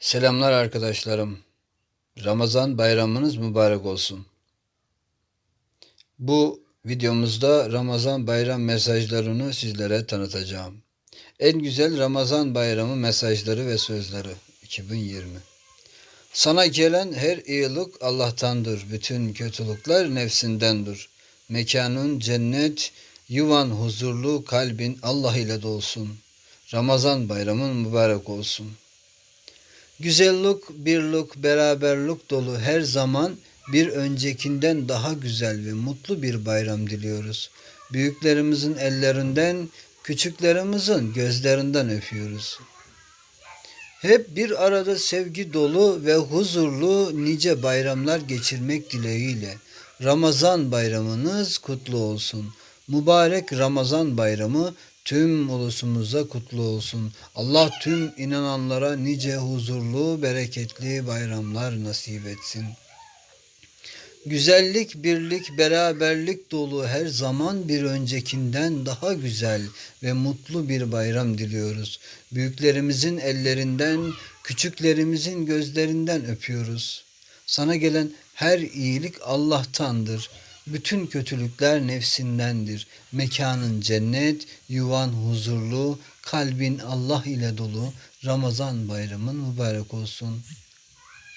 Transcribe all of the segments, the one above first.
Selamlar arkadaşlarım. Ramazan bayramınız mübarek olsun. Bu videomuzda Ramazan bayram mesajlarını sizlere tanıtacağım. En güzel Ramazan bayramı mesajları ve sözleri 2020. Sana gelen her iyilik Allah'tandır. Bütün kötülükler nefsindendir. Mekanın cennet, yuvan huzurlu, kalbin Allah ile dolsun. Ramazan bayramın mübarek olsun. Güzellik, birlik, beraberlik dolu her zaman bir öncekinden daha güzel ve mutlu bir bayram diliyoruz. Büyüklerimizin ellerinden, küçüklerimizin gözlerinden öpüyoruz. Hep bir arada sevgi dolu ve huzurlu nice bayramlar geçirmek dileğiyle Ramazan bayramınız kutlu olsun. Mübarek Ramazan bayramı tüm ulusumuza kutlu olsun. Allah tüm inananlara nice huzurlu, bereketli bayramlar nasip etsin. Güzellik, birlik, beraberlik dolu her zaman bir öncekinden daha güzel ve mutlu bir bayram diliyoruz. Büyüklerimizin ellerinden, küçüklerimizin gözlerinden öpüyoruz. Sana gelen her iyilik Allah'tandır. Bütün kötülükler nefsindendir. Mekanın cennet, yuvan huzurlu, kalbin Allah ile dolu. Ramazan bayramın mübarek olsun.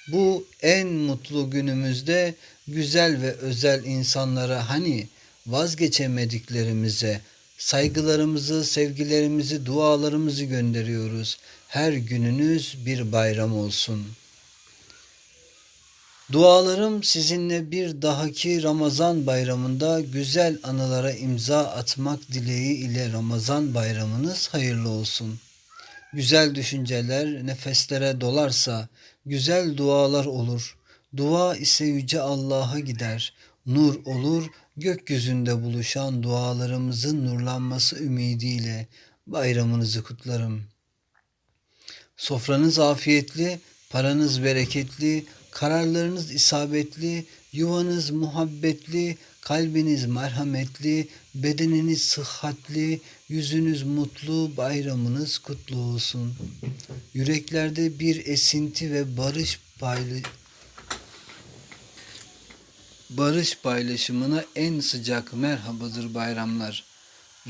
Bu en mutlu günümüzde güzel ve özel insanlara hani vazgeçemediklerimize saygılarımızı, sevgilerimizi, dualarımızı gönderiyoruz. Her gününüz bir bayram olsun.'' Dualarım sizinle bir dahaki Ramazan bayramında güzel anılara imza atmak dileği ile Ramazan bayramınız hayırlı olsun. Güzel düşünceler nefeslere dolarsa güzel dualar olur. Dua ise yüce Allah'a gider. Nur olur gökyüzünde buluşan dualarımızın nurlanması ümidiyle bayramınızı kutlarım. Sofranız afiyetli, paranız bereketli, Kararlarınız isabetli, yuvanız muhabbetli, kalbiniz merhametli, bedeniniz sıhhatli, yüzünüz mutlu, bayramınız kutlu olsun. Yüreklerde bir esinti ve barış paylı barış paylaşımına en sıcak merhabadır bayramlar.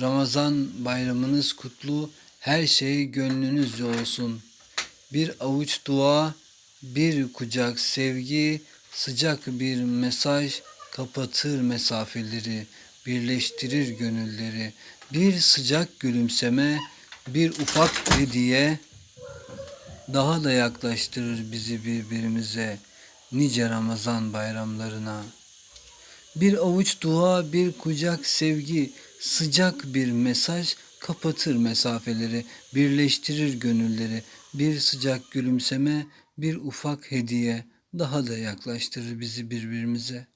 Ramazan bayramınız kutlu, her şey gönlünüzce olsun. Bir avuç dua, bir kucak sevgi, sıcak bir mesaj kapatır mesafeleri, birleştirir gönülleri. Bir sıcak gülümseme, bir ufak hediye daha da yaklaştırır bizi birbirimize nice Ramazan bayramlarına. Bir avuç dua, bir kucak sevgi, sıcak bir mesaj kapatır mesafeleri, birleştirir gönülleri. Bir sıcak gülümseme, bir ufak hediye daha da yaklaştırır bizi birbirimize.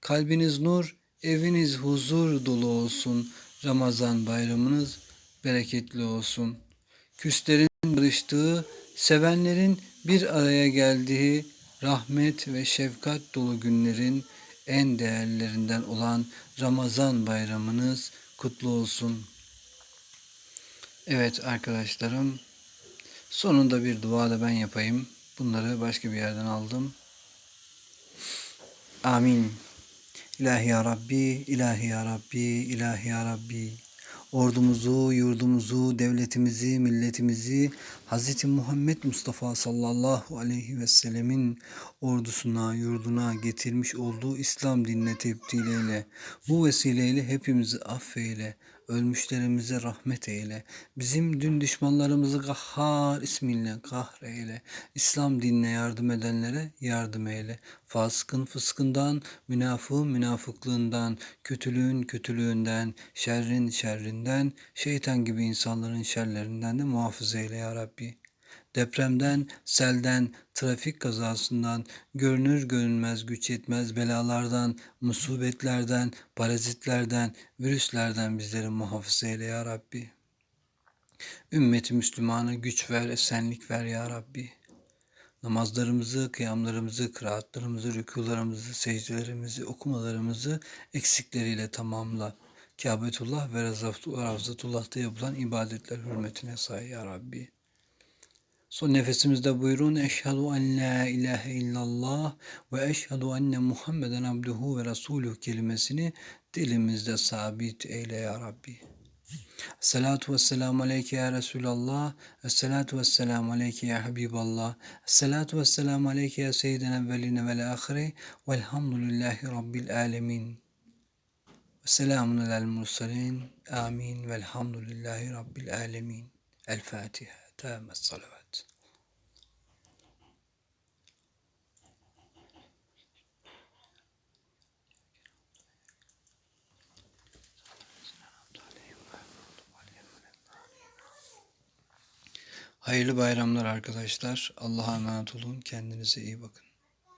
Kalbiniz nur, eviniz huzur dolu olsun. Ramazan bayramınız bereketli olsun. Küslerin barıştığı, sevenlerin bir araya geldiği rahmet ve şefkat dolu günlerin en değerlerinden olan Ramazan bayramınız kutlu olsun. Evet arkadaşlarım, sonunda bir dua da ben yapayım. Bunları başka bir yerden aldım. Amin. İlahi ya Rabbi, ilahi ya Rabbi, ilahi ya Rabbi. Ordumuzu, yurdumuzu, devletimizi, milletimizi Hz. Muhammed Mustafa sallallahu aleyhi ve sellemin ordusuna, yurduna getirmiş olduğu İslam dinine tebdil eyle. Bu vesileyle hepimizi affeyle ölmüşlerimize rahmet eyle. Bizim dün düşmanlarımızı Gahhar isminle kahreyle. İslam dinine yardım edenlere yardım eyle. Fasıkın fıskından, münafığın münafıklığından, kötülüğün kötülüğünden, şerrin şerrinden, şeytan gibi insanların şerlerinden de muhafaza eyle ya Rabbi depremden, selden, trafik kazasından, görünür görünmez güç yetmez belalardan, musibetlerden, parazitlerden, virüslerden bizleri muhafaza eyle ya Rabbi. Ümmeti Müslümana güç ver, esenlik ver ya Rabbi. Namazlarımızı, kıyamlarımızı, kıraatlarımızı, rükularımızı, secdelerimizi, okumalarımızı eksikleriyle tamamla. Kâbetullah ve Ravzatullah'ta yapılan ibadetler hürmetine say ya Rabbi. Son nefesimizde buyurun. Eşhedü en la ilahe illallah ve eşhedü enne Muhammeden abduhu ve resuluh kelimesini dilimizde sabit eyle ya Rabbi. Esselatu vesselamu aleyke ya Resulallah. Esselatu vesselamu aleyke ya Habiballah. Esselatu vesselamu aleyke ya Seyyiden evveline vel ahire. Velhamdülillahi Rabbil alemin. Selamun alel murselin. Amin. Velhamdülillahi Rabbil alemin. El Fatiha. Tâmet salavat. Hayırlı bayramlar arkadaşlar. Allah'a emanet olun. Kendinize iyi bakın.